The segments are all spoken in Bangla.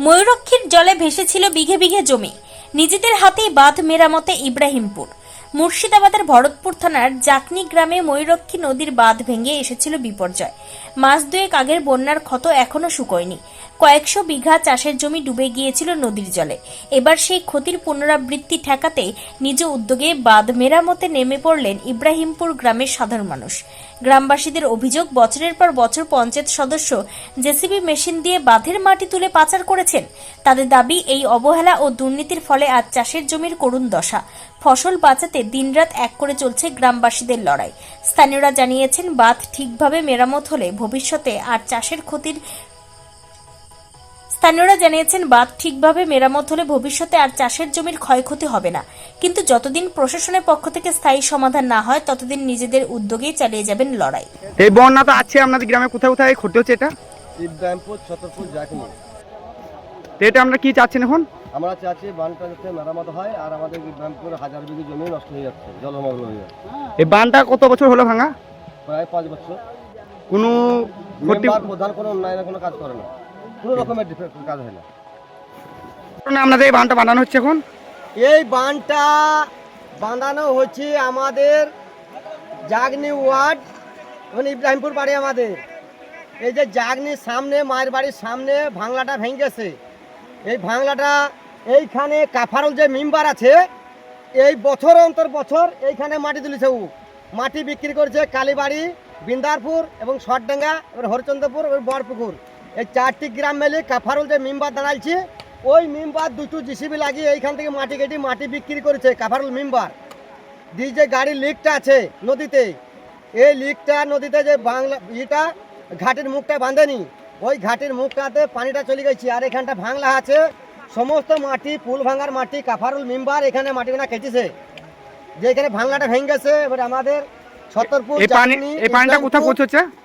ময়ূরক্ষীর জলে ভেসেছিল বিঘে বিঘে জমি। নিজেদের হাতেই বাঁধ মেরামতে ইব্রাহিমপুর। মুর্শিদাবাদের ভরতপুর থানার জাকনি গ্রামে ময়ূরক্ষী নদীর বাঁধ ভেঙে এসেছিল বিপর্যয়। মাস দুয়েক আগের বন্যার ক্ষত এখনও শুকোয়নি। কয়েকশো বিঘা চাষের জমি ডুবে গিয়েছিল নদীর জলে। এবার সেই ক্ষতির পুনরাবৃত্তি ঠেকাতে নিজ উদ্যোগে বাঁধ মেরামতে নেমে পড়লেন ইব্রাহিমপুর গ্রামের সাধারণ মানুষ। গ্রামবাসীদের অভিযোগ, বছরের পর বছর পঞ্চায়েত সদস্য জেসিবি মেশিন দিয়ে বাঁধের মাটি তুলে পাচার করেছেন। তাদের দাবি, এই অবহেলা ও দুর্নীতির ফলে আজ চাষের জমির করুণ দশা। ফসল বাঁচাতে দিনরাত এক করে চলছে গ্রামবাসীদের লড়াই। স্থানীয়রা জানিয়েছেন, বাঁধ ঠিকভাবে মেরামত হলে ভবিষ্যতে আর চাষের ক্ষতির স্থানীয়রা জানিয়েছেন বাঁধ ঠিকভাবে মেরামত হলে ভবিষ্যতে আর চাষের জমির ক্ষয়ক্ষতি হবে না। কিন্তু যতদিন প্রশাসনের পক্ষ থেকে স্থায়ী সমাধান না হয় ততদিন নিজেদের উদ্যোগেই চালিয়ে যাবেন লড়াই। এই বন্যা তো আছে আপনাদের গ্রামে কোথায় কোথায় ক্ষতি হচ্ছে এটা? ইব্রাহিমপুর ছতরপুর জাকনি তো এটা আমরা কি চাচ্ছেন এখন? আমরা চাচ্ছি বানটা যাতে মেরামত হয় আর আমাদের ইব্রাহিমপুর হাজার বিঘি জমি নষ্ট হয়ে যাচ্ছে জলমগ্ন হয়ে যাচ্ছে। এই বানটা কত বছর হলো ভাঙা? প্রায় পাঁচ বছর। কোনো প্রধান কোনো উন্নয়নের কোনো কাজ করে না। কোনো রকমের ডিফেক্ট কাজ হয় না। আপনাদের এই বানটা বানানো হচ্ছে এখন? এই বানটা বাঁধানো হচ্ছে আমাদের জাগনি ওয়ার্ড মানে ইব্রাহিমপুর বাড়ি আমাদের। এই যে জাগনির সামনে মায়ের বাড়ির সামনে ভাংলাটা ভেঙে গেছে এই ভাংলাটা এইখানে কাফারল যে মেম্বার আছে এই বছর অন্তর বছর এইখানে মাটি তুলেছে ও। মাটি বিক্রি করছে কালীবাড়ি বিন্দারপুর এবং শটডাঙ্গা এবার হরিচন্দ্রপুর এবার বরপুকুর। এই চারটি গ্রাম মিলে কাফারুল যে মেম্বার দাঁড়াইছে ওই মেম্বার দুটো জিসিবি লাগিয়ে এইখান থেকে মাটি কেটে মাটি বিক্রি করেছে কাফারুল মেম্বার। দিয়ে যে গাড়ির লিকটা আছে নদীতে এই লিকটা নদীতে যে বাংলা ইটা ঘাটের মুখটা বাঁধেনি ওই ঘাটের মুখটাতে পানিটা চলে গেছে আর এখানটা ভাঙলা আছে। সমস্ত মাটি পুল ভাঙার মাটি কাফারুল মেম্বার এখানে মাটিগুলা কেটেছে। যে এখানে ভাঙলাটা ভেঙে গেছে এবার আমাদের ছতরপুর এই পানিটা কোথায়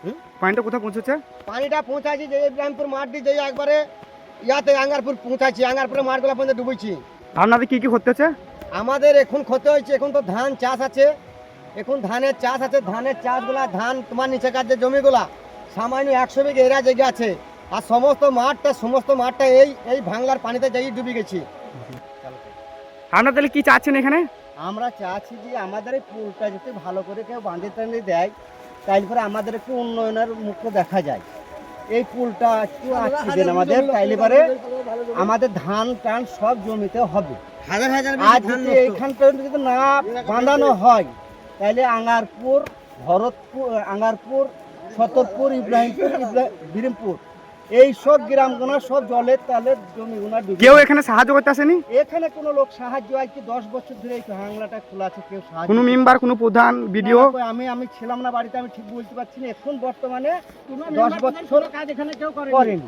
হুম? পানিটা কোথায় পৌঁছেছে? পানিটা পৌঁছাচ্ছি যে ইব্রাহিমপুর মাঠ দিয়ে যে একবারে ইয়াতে আঙ্গারপুর পৌঁছাচ্ছি আঙ্গারপুরে মাঠগুলা পর্যন্ত ডুবেছি আপনাদের কি কি ক্ষতি হচ্ছে? আমাদের এখন ক্ষতি হয়েছে এখন তো ধান চাষ আছে এখন ধানের চাষ আছে ধানের চাষগুলা ধান তোমার নিচে কাজ যে জমিগুলা সামান্য একশো বিঘে এরা জায়গা আছে আর সমস্ত মাঠটা সমস্ত মাঠটা এই এই ভাঙলার পানিতে যাই ডুবে গেছি। আপনারা তাহলে কি চাচ্ছেন এখানে? আমরা চাচ্ছি যে আমাদের এই পুলটা যদি ভালো করে কেউ বাঁধে টানে দেয় তাইলে পরে আমাদের একটু উন্নয়নের মুখ দেখা যায়। এই পুলটা একটু আটকে দেন আমাদের তাইলে পরে আমাদের ধান টান সব জমিতে হবে। হাজার হাজার আর যদি এইখান পর্যন্ত যদি না বাঁধানো হয় তাইলে আঙ্গারপুর ভরতপুর আঙ্গারপুর সতরপুর ইব্রাহিমপুর ইব্রা- বিরিমপুর। এই সব গ্রামগুলো সব জলের তালে জমি ডুবে কেউ এখানে সাহায্য করতে আসেনি? এখানে কোনো লোক সাহায্য হয় কি দশ বছর ধরে এই হাংলাটা খোলা আছে কেউ সাহায্য কোনো মেম্বার কোনো প্রধান ভিডিও আমি আমি ছিলাম না বাড়িতে আমি ঠিক বলতে পারছি না। এখন বর্তমানে দশ বছর কাজ এখানে কেউ করেনি।